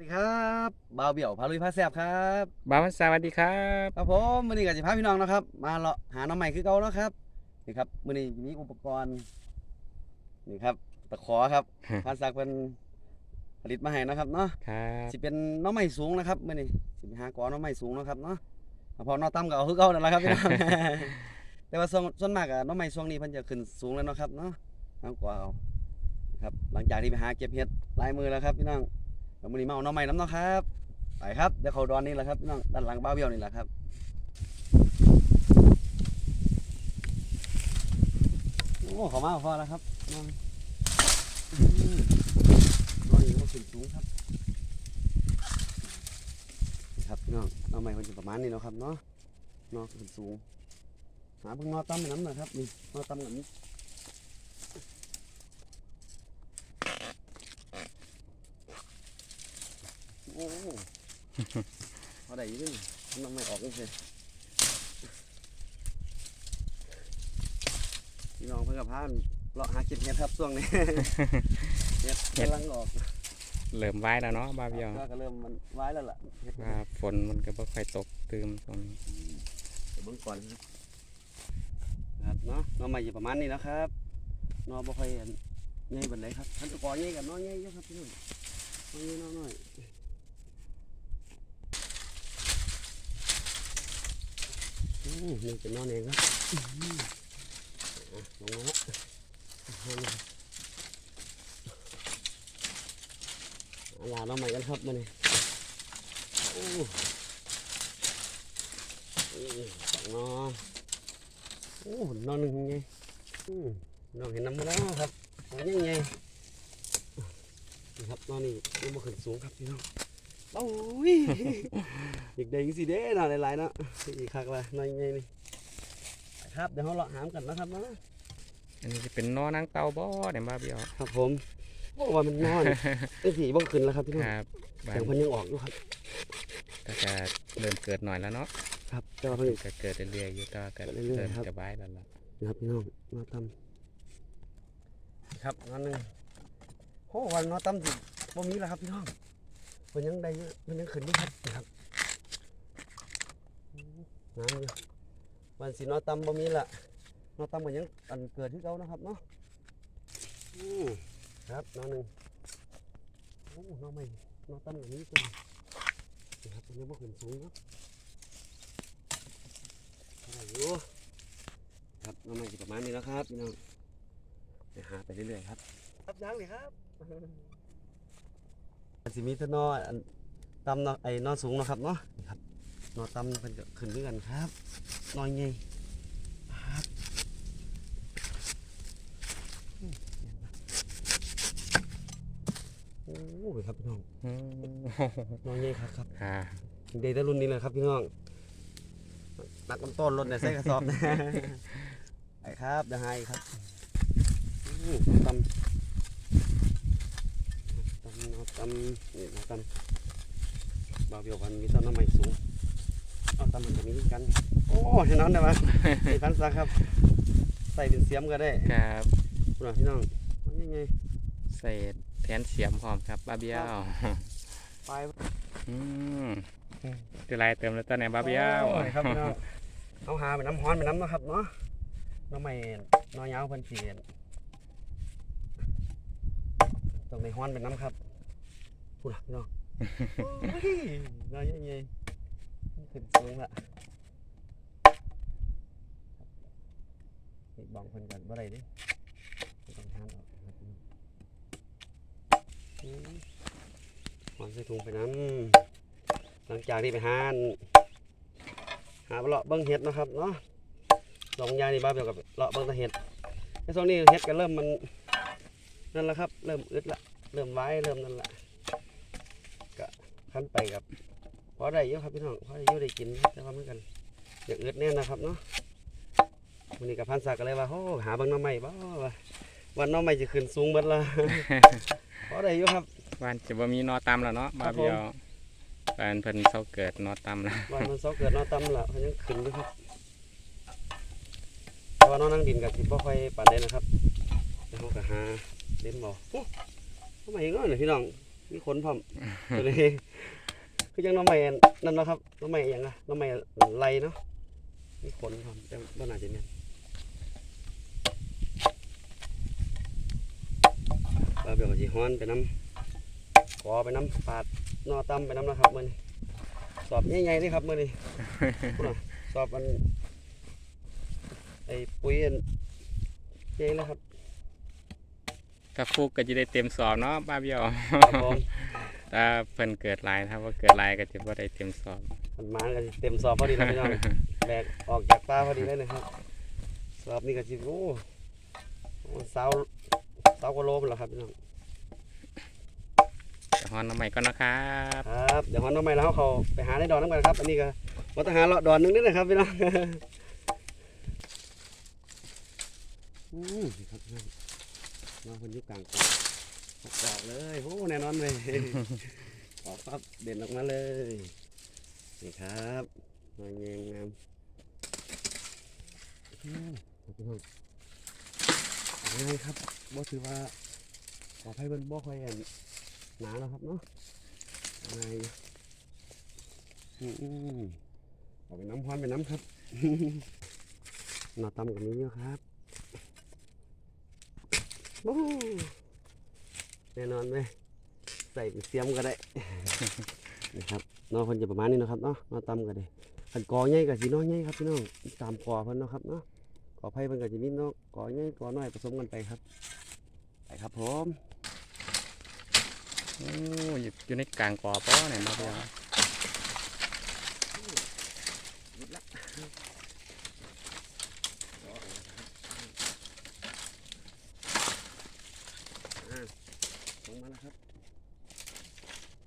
สดีครับบ่าวเบี่ยวพาลุยพาแซบครับบ้าวสวัสดีครับครับผมวันนี้ก็จะพาพี่น้องนะครับ มาเลาะหาน้องใหม่คือเก่าแล้วครับนี่ครับวันนี้มีอุปกรณ์นี่ครับตะขอครับพานศักดิ์เป็นผลิตมาให้นะครับเนาะครับสิเป็นน้องใหม่สูงนะครับมื่อนี้สิไปหากอน้องใหม่สูงเนาะครับเนาะพอน้องตั้มก็เอาคือเก่านั่นแหละครับพี่น้องแต่ว่าส่วนส่วนมากอะน้องใหม่ช่วงนี้เพิ่นจะขึ้นสูงแล้วเนาะครับเนาะน้องกว่าเอาครับ หลังจากที่ไปหาเก็บเห็ดลายมือแล้วครับพี่น้อง แล้วมื้อนี้มาเอาน้องใหม่น้ำเนาะครับ ไปครับเดี๋ยวเขาดอนนี่แหละครับน้องด้านหลังบ้าเบี้ยวนี่แหละครับโอ้เขามาพอแล้วครับน้องอืมน้องนี่มันขึ้นสูงครับนี่ครับพี่น้องน้องใหม่คนจะประมาณนี้เนาะครับเนาะน้องขึ้นสูงหาเพิ่งนอตั้มน้ำหน่อยครับนี่นอตั้มหลังโอ้โห พอได้อยี่ดิน้ำไม่ออกเลยสิพี่น้องเพิ่งกับพานเลาะหาเก็บเห็ดครับช่วงนี้เห็ดกำลังออกเริ่มไหว้แล้วเนาะบ้าวเบียวก็ก็เริ่มมันไว้แล้วล่ะเห็ดว่าฝนมันก็บ่ค่อยตกตืมตรงนี้เดี๋ยวเบิ่งก่อนครับเนาะน้องใหม่อยู่ประมาณนี้แล้วครับน้องบ่ค่อยอันใหญ่บันไดครับท่านตะกอใหญ่กับน้องใหญ่เยอะครับพี่น้องน้องใหญ่น้องน้อย มนี่เป็นองเองครับลงมาแล้วเอาเลยเอาใหม่กันครับมาเนี่ยโอ้สองนองโอ้นองหนึ่งไงนองเห็นน้ำมาแล้วครับนองยังไงนี่ครับนองนี่ยังมาขึ้นสูงครับพี่น้อง โอ้ยอีกเด้งสิเด้น่ะหลายๆเนาะอีกคักละน้อยยังไงนี่ไปครับเดี๋ยวเราเลาะหามกันนะครับเนาะอันนี้จะเป็นนอนางเตาบ่เนี่ยบ้าวเบียวครับผมโอ้ว่ามันนอนไอ้สีบ่ขึ้นแล้วครับพี่น้องครับบ้าเสียงนเพันยังออกอยู่ครับก็จะเริ่มเกิดหน่อยแล้วเนาะครับแต่ว่าเพิ่นก็เกิดเรื่อยๆอยู่แต่ว่าก็เกิดเรื่อยๆเริ่มครับจะบายแล้วล่ะนะครับพี่น้องนอตำครับนอนหนึ่งโอ้วันนอตำสิบ่มีแล้วครับพี่น้อง เพิ่นยังได้อยู่เพิ่นยังขึ้นอยู่ครับนะครับน้ำอยู่วันสินอตำบ่มีละนอตำก็ยังอันเกิดที่เก่านะครับเนาะครับนอหนึ่งโอ้นอไม่นอตำอย่างนี้ตัวนะครับเพิ่นยังบ่ขึ้นสูงครับอะไรอยู่ครับนองใหม่ประมาณนี้แล้วครับพี่น้องไปหาไปเรื่อยๆครับ ครับยังเลยครับ สิมีแตนออันตำเนาะไอ้นอนสูงเนาะครับเนาะนี่ครับนอนตำเป็นก็ขึ้นด้วยกันครับ นอนไงครับอืมโอ้ยครับพี่น้องอืมนอนไงครับครับอ่าเดย์ตะรุ่นนี้เลยครับพี่น้องตักน้ำต้นรถเนี่ยใส่กระสอบนะไอ้ครับเดี๋ยวให้ครับอู้ตำตำเอา ตำนี่เอาตำบาวเบียวกันมีต้นน้ำใหม่สูงเอาตำมันจะมีกัน โอ้เห็นนั้นได้ไหมไอ้พันซักครับ ใส่เป็นเสียมก็ได้ครับคุณพี่น้องมันยังไงใส่แทนเสียมพร้อมครับบ้าวเบียวไปอืมคือไรเติมแล้วตอนไหนบ้าวเบียวโอ้ยครับพี่น้องเอาหาไปน้ำฮ้อนไปน้ำเนาะครับเนาะน้ำใหม่น้อยยาวเพิ่นเปลี่ยนตรงในห้อนเป็นน้ำครับ พูดละพี่น้องโอ้ยน้อยยังไงขึ้นสูงละอีกบองเพิ่นกันบ่ได้เดิต้องทานออกครับพี่น้องอืมหอนใส่ถุงไปน้ำหลังจากที่ไปหาอันหาเลาะเบิ้งเห็ดเนาะครับเนาะสองอยางนี่บ้าเดียวกับเลาะเบิ้งแตะเห็ดในช่วงนี้เห็ดก็เริ่มมันนั่นแหละครับ เริ่มอึดละเริ่มไว้เริ่มนั่นละก็ ขั้นไปกับพอได้เยอะครับพี่น้องพอได้เยอะได้กินแต่ว่าเหมือนกันอยากอึดแน่นะครับเนาะวันนี้กับพันศักดิ์ก็เลยว่าโอ้หาบางน้ำใหม่บ่ว่าวันน้ำใหม่จะขึ้นสูงเบิดละพอได้เยอะครับวันจะบ่มีนอตำแล้วเนาะครับ้าเบียวแฟนเพิ่นเศร้าเกิดนอตำแล้ววันมันเสาเกิดนอตำละเขายังขึ้นอยู่ครับแต่ว่านอนั่งดินกับสิบ่ค่อยปานใดนะครับแล้วเขาก็หาเล่นบ่โอ้ทำไมอีกเนาะเนี่ยพี่น้อง มีขนพร้อมตัวนี้คือยังหน้องใหม่นั่นเนาะครับหน้องใหม่หยังอะหน้องใหม่ไรเนาะมีขนพร้อมแต่บ่น่าจะแม่นปลาเบียวก็สิฮ้อนไปน้ำกอไปน้ำปาดนอตำไปน้ำนะครับมื้อนี้สอบใหญ่ๆเลยครับมื้อนี้พุ่นน่ะสอบมันไอ้ปุ๋ยอันใหญ่เลยครับ ถ้าฟุกก็จะได้เต็มสอบเนาะป้าเบี้ยวครับผมถ้าเพิ่นเกิดหลายถ้าว่าเกิดหลายก็จะบ่ได้เต็มสอบ มันมากันเต็มสอบพอดีแล้วพี่น้อง แบกออกจากป่าพอดีเลยนะครับ สอบนี่ก็จิโอ้โหสาวสาวกว่าโลเป็นหรอครับพี่น้องจะฮ้อนน้ำใหม่ก่อนนะครับ ครับเดี๋ยวฮอนน้องใหม่แล้วเขาไปหาในดอนน้ำกันครับ อันนี้ก็วัตหาเลาะดอนหนึงนี่นะครับพี่น้องอืมนี่ครับพี่น้อง น้องคนยุกกลางกองออกเลยโอ้แน่นอนเลยออกปั๊บเด่นออกมาเลยนี่ครับมาเงงงามอืมครับพี่น้องง่ายครับบ่ถือว่าขอให้เบิ่นบ่ค่อยอันหนาแล้วครับเนาะง่ายอืมอืมเอาไปน้ำพรไปน้ำครับหน่อตำกับนี้เยอะครับ โอ้แน่นอนเลยใส่เป็นเสียมก็ได้ นะครับนอเพิ่นจะประมาณนี้นะครับเนาะน่อตำก็ได้คันกอใหญ่กับสีน้อยใหญ่ครับพี่น้องตามกอเพิ่นเนาะครับเนาะกอไผ่เพิ่นก็จะมีเนาะกอใหญ่กอน้อยผสมกันไปครับ ไปครับผมโอ้อยู่อยู่ในกลางกอป้อเนี่ยป้าเบี้ยว ลงมาแล้วครับ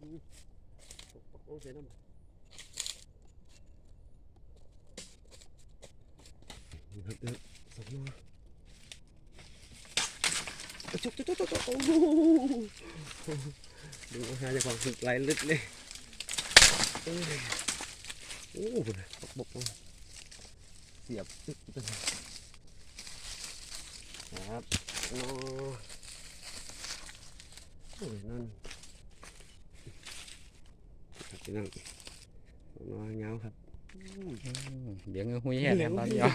อืมโอ้เสียน้ำ นี่ครับเดี๋ยวสองมาจุ๊บจุ๊บจุ๊บจุ๊บโอ้โหดูอาหาร เลยโอ้ยโอ้โหบกบกบกเสียบตึ๊บตึ๊บครับโอ้โอ้ยนั่นครับพี่น้องน้อยเงาครับอืมเดี๋ยวเงือหุยแห่เนี่ยป้าเบี้ยว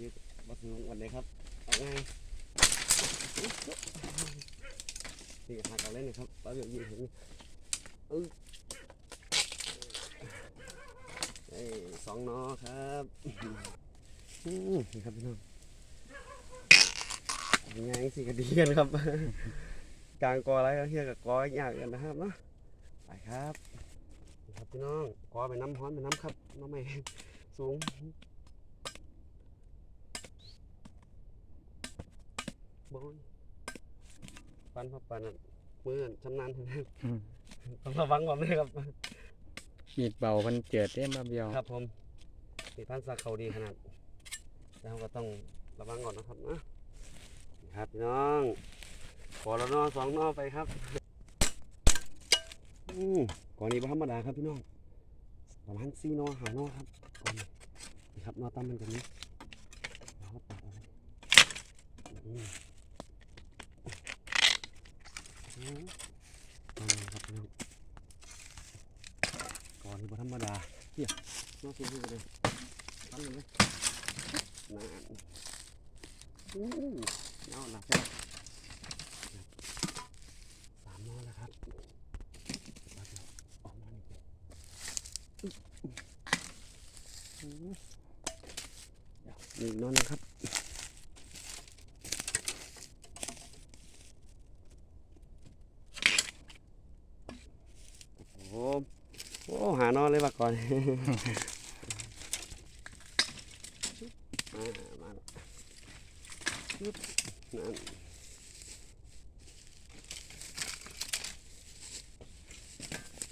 ยืดบัสนุงวันเลยครับเอาง่ายนี่หักเอาเล่นนะครับป้าเบียวยืนเห็นเออเอ้ยสองนอครับอืมนี่ครับพี่น้องยังไงสิกระดีกันครับ กลางกออะไรก็เฮียกับกอยากกันนะครับเนาะไปครับนี่ ครับพี่น้องกอไปน้ำฮ้อนไปน้ำครับน้ำไม่สูงบอยปันพอปันนั่นมือนั่นชำนาญต้องระวังผมด้วยครับมีดเบาเพิ่นเจิดเด้ป้าเบี้ยวครับผมมีพันธุ์สักเขาดีขนาดแล้วเราก็ต้องระวังก่อนนะครับนะนี่ครับพี่น้องขอละนอสองนอไปครับ อืมก่อนนี้ธรรมดาครับพี่น้องประมาณสี่นอหานอครับก่อนนี่ครับนอตั้มมันกันนี้เราก็ตัดเอาเลยอืมอืมเอาเลยครับพี่น้องก่อนนี้ธรรมดาเฮียนอกเสียงเลยตั้งเลยนานอู้เอาหลับใช่สามนอนแล้วครับมาเดี๋ยวออกมาหนึ่งอู้เดี๋ยว หนึ่งนอนนะครับโอ้โหหานอนเลยว่ะก่อนมามาปึ๊บนั่น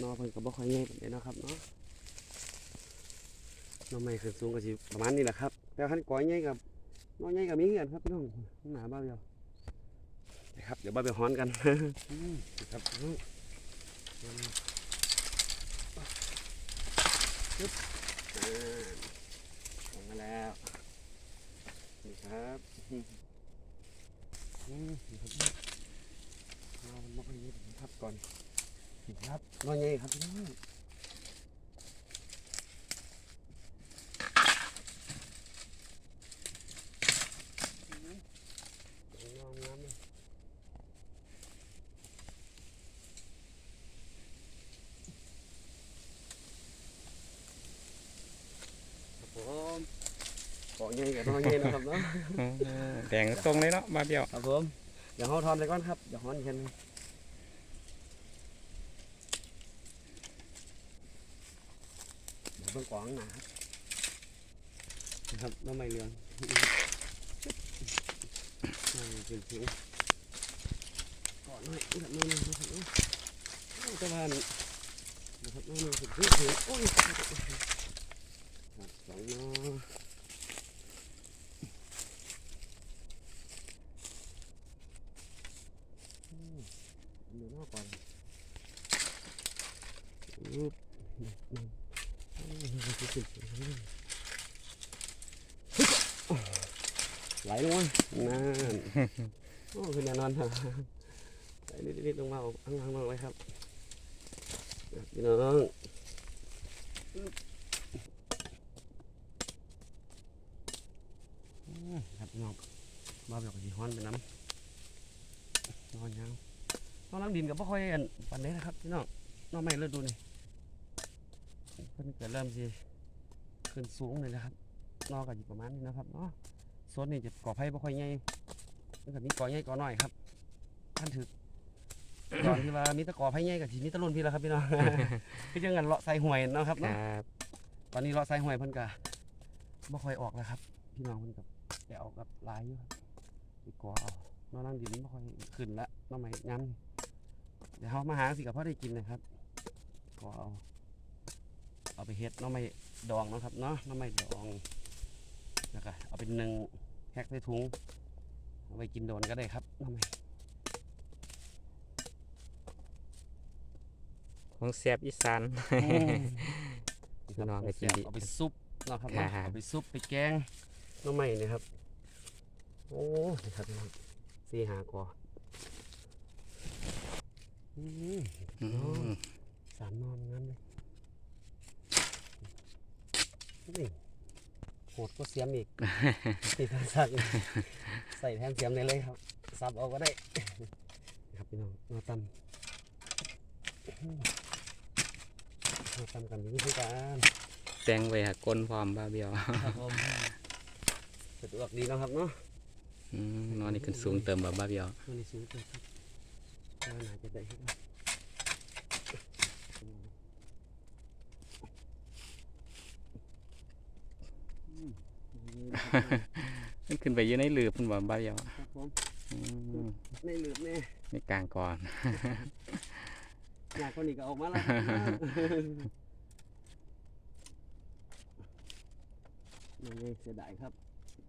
นอเพิ่นก็บ่ค่อยใหญ่ปานใดเนาะครับเนาะ นอใหม่ขึ้นสูงก็สิประมาณนี้แหละครับแต่คันก้อยใหญ่กับนอใหญ่กับมีเหือนครับพี่น้องหนาบ้าเดียวนะครับเดี๋ยวบ้าไปฮ้อนกันอืมครับอืมปึ๊บอ่าออกมาแล้วนี่ครับอืมนี่ครับนอนนอนอย่างนี้ครับก่อนนี่ครับนอนยังไงครับพี่น้องนอนน้ำเลยครับผม เกาะใหญ่กับนอนใหญ่นะครับเนาะโอ้แดงตรงเลยเนาะบาเบียวครับผมเดี๋ยวเขาทำเลยก่อนครับเดี๋ยวฮ้อนแค่นี้เดี๋ยวเบิ่งกวางหนาครับนะครับน้ำไม่เรืองอ่าเป็นผิวก่อนหน่อยนะครับน้อยหนึงนะครับเนาะโอ้ตะวันนะครับน้อยหนึงเป็นผิวผิวโอ้ยครับสองน้อเดี๋ยวหน้าก่อนรูปไหลลงมานั่นโอ้คือแน่นอนฮะไหลนิดๆลงมาข้างล่างลงไว้ครับพี่น้องครับพี่น้องบ้าแบบสีฮ้อนไปน้ำนอนยาว น้องล้างดินกับพ่อค่อยอันปันนี้นะครับพี่น้องน้องไม่เลิศดูนี่เพิ่นเกิดเริ่มสิขึ้นสูงเลยนะครับนอกก็อยู่ประมาณนี้นะครับเนาะส่วนนี้จะก่อไผ่บ่ค่อยใหญ่มันก็มีก่อใหญ่ก่อน้อยครับท่านถือตอนที่ว่ามีแตะก่อไผ่ใหญ่กับทีมีแตะลุ่นพี่แล้วครับพี่น้องคือจังกันเลาะใส่ห่วยเนาะครับคเนาะรับตอนนี้เลาะใส่ห่วยเพิ่นก็บ่ค่อยออกแล้วครับ พี่น้องเพิ่นก็แต่ออกกับหลายอยู่ครับไปก่อเอาน้องล้างดินบ่ค่อยขึ้นละน้องใหม่ย้ำ เดี๋ยวเขามาหาสิกับพ่อได้กินนะครับก็เอาเอาไปเฮ็ดหน้องไม่ดองเนาะครับเนาะหน้องไม่ดองแล้วก็เอาเป็นหนึ่งแพ็คใส่ถุงเอาไปกินโดนก็ได้ครับหน้องไม่ของแซ่บอีสานพี่น้องก็กินดีเอาไปซุปเนาะครับเนาะครับเอาไปซุปไปแกงหน้องไม่เนี่ยครับโอ้นี่ครับพี่น้องสี่หากว่าอืมอืม สามนอนงั้นเลยนี่โหดก็เสียมอีกตีทางสักใส่แทนเสียมได้เลยครับ ซับเอาก็ได้ ครับพี่น้องมาตำมาตำกันวิธีการแตงไว้หากลนพร้อมบาเบียวครับผมสะดวกดีเนาะครับเนาะอืมนอนนี่ขึ้นสูงเติมบ่บาเบียวมันนี่สูงเกินครับว่า น่าจะได้ครับอืมมันขึ้นไปอยู่ในหลืบพุ่นบ่บาเบียวครับผมอืมไม่ลืมแน่ในกลางก่อนอยากคนนี้ก็ออกมาแล้วครับนี่ไงเสียดายครับ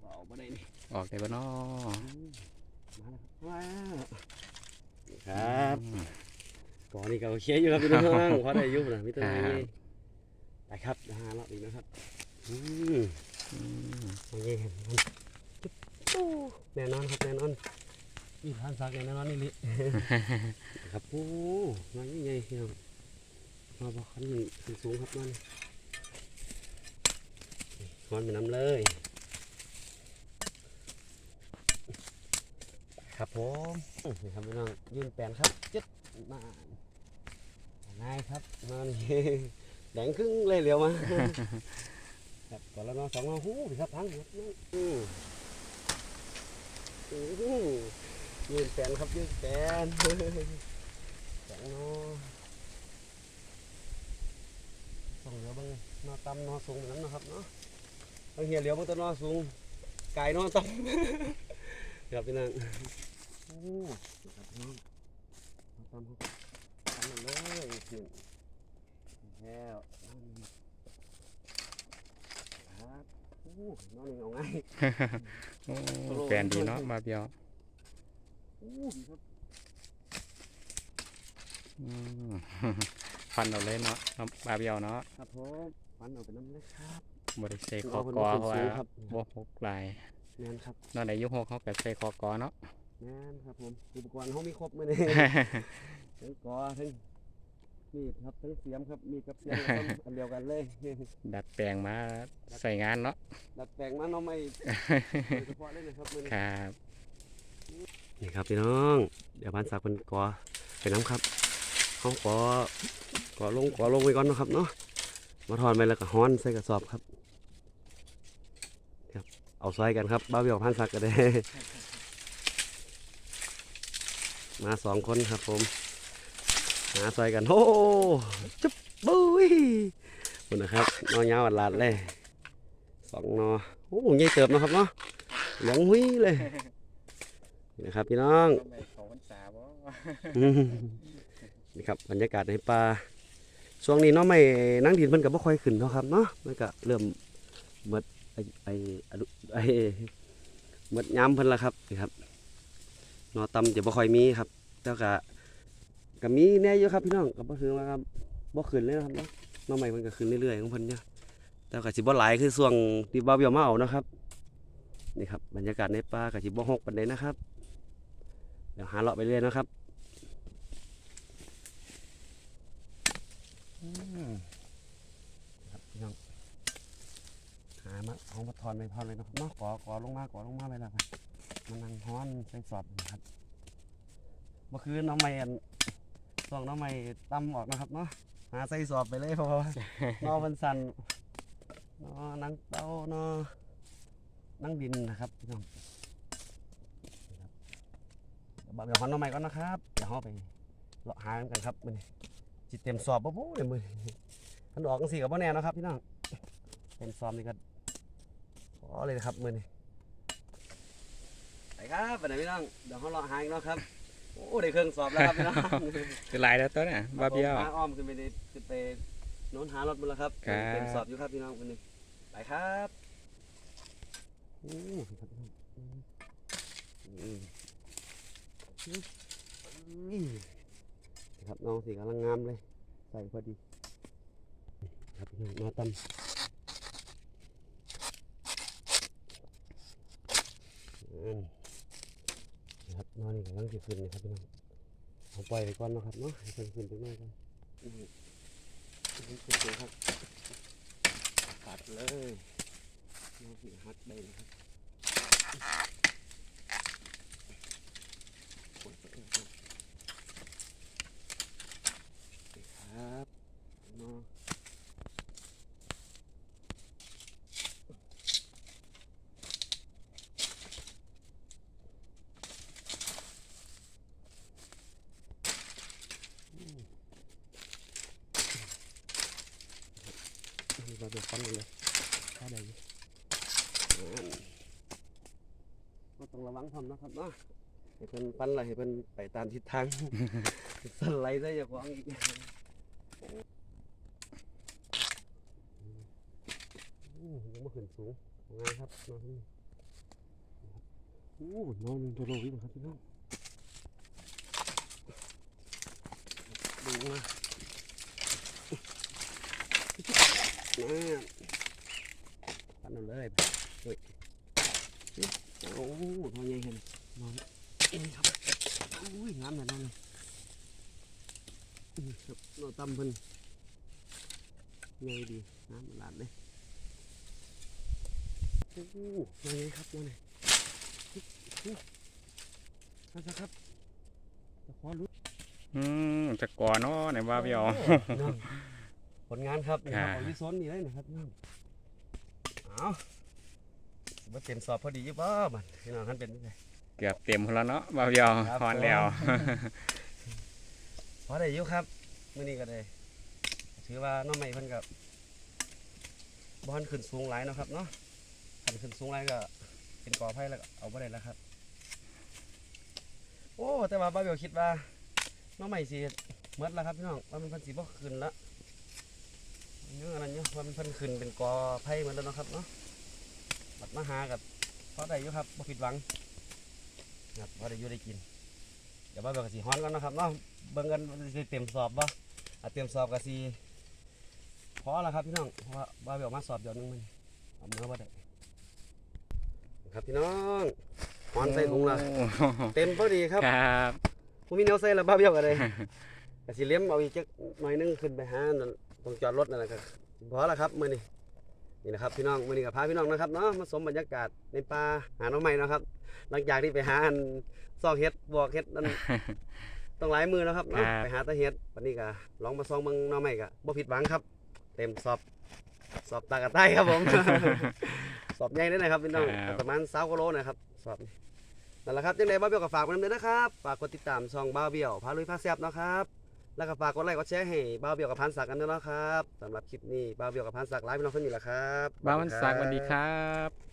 ก็ออกมาได้นี่ออกได้บ่น้ออืมมาแล้ว ครับว้าวนี่ครับก่อนนี่ก็โอเคอยู่ครับพี่น้องเพราะได้อยุบนะพี่ต้นไม้นี่ไปครับนะฮะรอบอีกนะครับอืมอืมโอเคเห็นมันจุ๊บตู้แน่นอนครับแน่นอนนี่ทานสักแน่นอนนี่ลิครับโอ้มาใหญ่ๆพี่น้องมาบอกขันนี่ขึ้นสูงครับมันนอนไปน้ำเลย ครับผมนี่ครับพี่น้องยื่นแปลนครับจึ๊ดมาง่ายครับนอนแดงครึ่งเลยเหลียวมาครับก่อนแล้วเนอนสองนอนหูดิครับพังหมดนั่อือยื่นแปลนครับยื่นแปลนแสงนอส่งเหลียวเบางนอต่ำนอสูงเหมือนนั้นนะครับเนาะบางเหียเหลียวบางตัวนอสูงไก่นอต่ำ ครับพี่นางโอ้ครับพี่น้องนอต่ำครับทำมันเลยขึ้นแล้วครับโอ้นอนนี่เอาไงโอ้แปลนดีเนาะบาเบียวโอ้ครับอืมฟันเอาเลยเนาะเนาะบาเบียวเนาะครับผมฟันเอาไปน้ำเลยครับบ่ได้ใส่คเอาอเป็นกอว่าเพราะว่าสูงๆครับบ่หกหลาย แม่นครับนอนอายุหกเขาก็ใส่คอกอเนาะแม่นครับผมอุปกรณ์เขามีครบมื้อนี้ทั้งกอทั้งมีดครับทั้งเสียมครับมีดกับเสียมก็ต้องอันเดียวกันเลยดัดแปลงมาใส่งานเนาะดัดแปลงมาเนาะไม่โดยเฉพาะเลยนะครับมื้อนี้ครับนี่ครับพี่น้อง เดี๋ยวบ้านสักเป็นกอไปน้ำครับเขากอกอลงกอลงไว้ก่อนเนาะครับเนาะมาถอนไปแล้วก็ฮ้อนใส่กระสอบครับครับ เอาซอยกันครับบ้าวเบี้ยวพันสักก็ได้ มาสองคนครับผมหาซอยกันโอ้จุ๊บบุ้ยคุณนะครับนอยาวอัดลาดเลยสองนอโอ้ใหญ่เติบนะครับเนาะหลงหุ้ยเลยนะครับพี่น้องนี่ครับบรรยากาศในป่าช่วงนี้เนาะไม่นั่งดินมันก็บ่ค่อยขึ้นเนาะครับเนาะมันก็เริ่มหมด ไอ้ไอ้อนุไอ้หมดยามเพิ่นละครับนี่ครับนอตำจะบ่ค่อยมีครับแต่ก็ก็มีแน่อยู่ครับพี่น้องก็บ่ถึงว่าครับบ่ขึ้นเลยนะครับเนาะน้องใหม่มันก็ขึ้นเรื่อยๆของเพิ่นเนี่ยแต่ก็สิบ่หลายคือช่วงที่บ่าวเบี้ยวมาเอานะครับนี่ครับบรรยากาศในป่าก็สิบ่ฮกปานใดนะครับเดี๋ยวหาเลาะไปเรื่อยนะครับอืมครับพี่น้อง หามาเอามาทอนไปทอนเลยเนาะเนาะกอกอลงมากอลงมาไปแล้วครับมันนั่งฮ้อนใส่สอบนะครับเมื่อคืนน้องไม่อันส่องน้องไม่ตั้มออกนะครับเนาะหาใส่สอบไปเลยเพราะว่านอมันสั่นนอนังเต้านอนั่งดินนะครับพี่น้องนี่ครับเดี๋ยวบอกเดี๋ยวฮอนน้องใหม่ก่อนนะครับเดี๋ยวเราไปเลาะหากันครับมันจิเต็มสอบบ่พูเลยมือนี้มันออกกันสี่กับบ่แน่เนาะครับพี่น้องเต็มสอบนี่ก็ ขอเลยนะครับมือนี้ไปครับไปไหนพี่น้องเดี๋ยวเขารอหาอีกเนาะครับโอ้ได้เครื่องสอบแล้วครับพี่น้องคือหลายแล้วตัวน่ะบ้าเบี้ยวหาอ้อมขึ้นไปในขึ้นไปโน้นหารถมาแล้วครับครับเต็มสอบอยู่ครับพี่น้องคนนี้ไปครับโอ้ครับพี่น้องอืมอืมอืมครับน้องสีกำลังงามเลย ใส่พอดี ครับพี่น้องมาตำ อืมนะครับนอนนี่กำลังจะขึ้นนะครับพี่น้องเอาปล่อยไปก่อนนะครับเนาะให้เพิ่นขึ้นไปหน่อยก่อนอืมขึ้นขึ้นเลยครับตัดเลยน้องสีฮัดได้เลยครับปล่อยไปเองครับครับเนาะ มีบาเบียฟันเลยถ้าได้อยู่นั่นก็ต้องระวังพร้อมนะครับเนาะให้เพิ่นฟันอะไรให้เพิ่นไปตามทิศทางสไลด์ได้อย่าขวางอีกอืมยังไม่ขึ้นสูงงานครับนอนนี่โอ้นอนหนึ่งตัวโลวิครับพี่น้องดูมา นะปันเอาเลยเฮ้ยโอ้โหทองใหญ่เห็นมองนี่ครับโอ้ยงามแบบนั้นเลยนี่ครับเราตำเพิ่นใหญ่ดีน้ำมันหลาดเลยโอ้โหมาไงครับมาไงมาซะครับจะขอรู้อืมจะก่อเนาะในบ้าเบี้ยวเนาะ ผลงานครับนี่ครับอ่าของวิซนนี่เลยนะครับนี่เอาสิมาเต็มสอบพอดีอยี่บ่บัดพี่น้องท่านเป็นยังไงเกือบเต็มแล้วเนาะบ้าเบี้ยวครับพอนแล้วพอได้อยู่ครับมื้อนี้ก็ได้ถือว่าน้องใหม่เพิ่นกับบ่ทันขึ้นสูงหลายเนาะครับเนาะถ้าขึ้นสูงหลายก็เป็นกอไผ่แล้วก็เอาบ่ได้แล้วครับ โอ้แต่ว่าบ้าเบียวคิดว่าน้องใหม่สิหมดแล้วครับพี่น้องว่ามันเพิ่นสิบ่ขึ้นละ ยังอันนั้นอยู่ว่ามันเพิ่นขึ้นเป็นกอไผ่หมดแล้วเนาะครับเนาะบัดมาหากับพอได้อยู่ครับบ่ผิดหวังครับพอได้อยู่ได้กิน เดี๋ยวบ้าเบียวก็สิฮ้อนก่อนเนาะครับเนาะเบิ่งกันว่าสิเต็มสอบบ่อะเต็มสอบก็สิพอแล้วครับพี่น้องเพราะว่าบ่าเบี้ยวมาสอบเดี๋ยวหนึงมันเอามือบ่ได้ครับพี่น้องฮหอนใส่ถุงละโอ้เต็มพอดีครับครับผมมีแนวใส่ละบ้าเบี้ยวกันเลย ก็สิเลี้ยมเอาอีกจักหน่อยหนึงขึ้นไปหานั่นตรงจอดรถนั่นแหละครับพอแล้วครับมื้อนี้นี่นะครับพี่น้องมื้อนี้ก็พาพี่น้องนะครับเนาะมาชมบรรยากาศในป่าหาหน้องใหม่นาะครับ หลังจากที่ไปหาอันซอกเห็ดบวกเห็ดนั่นต้องหลายมือแล้วครับเนาะครับ ไปหาแตะเห็ดวันนี้ก็ลองมาซองเบิ่งหน้องใหม่ก็บ่ผิดหวังครับ เต็มสอบสอบตากระต่ายครับผม สอบใหญ่เลยนะครับพี่น้องครับ ประมาณ20กิโลนะครับสอบนี้นั่นแหละครับจังไดบ้าเบี้ยวก็ฝากไว้นำเด้อนะครับฝากกดติดตามช่องบ้าเบี้ยวพาลุยพาแซ่บเนาะครับ แล้วก็ฝากกดไลค์กดแชร์ให้บ้าวเบียวกับพันศักดิ์กันด้วยนะครับสำหรับคลิปนี้บ้าวเบียวกับพันศักดิ์ไลฟ์พี่น้องเท่านี้แหละครับบ้าวันศักดิ์สวัสดีครับ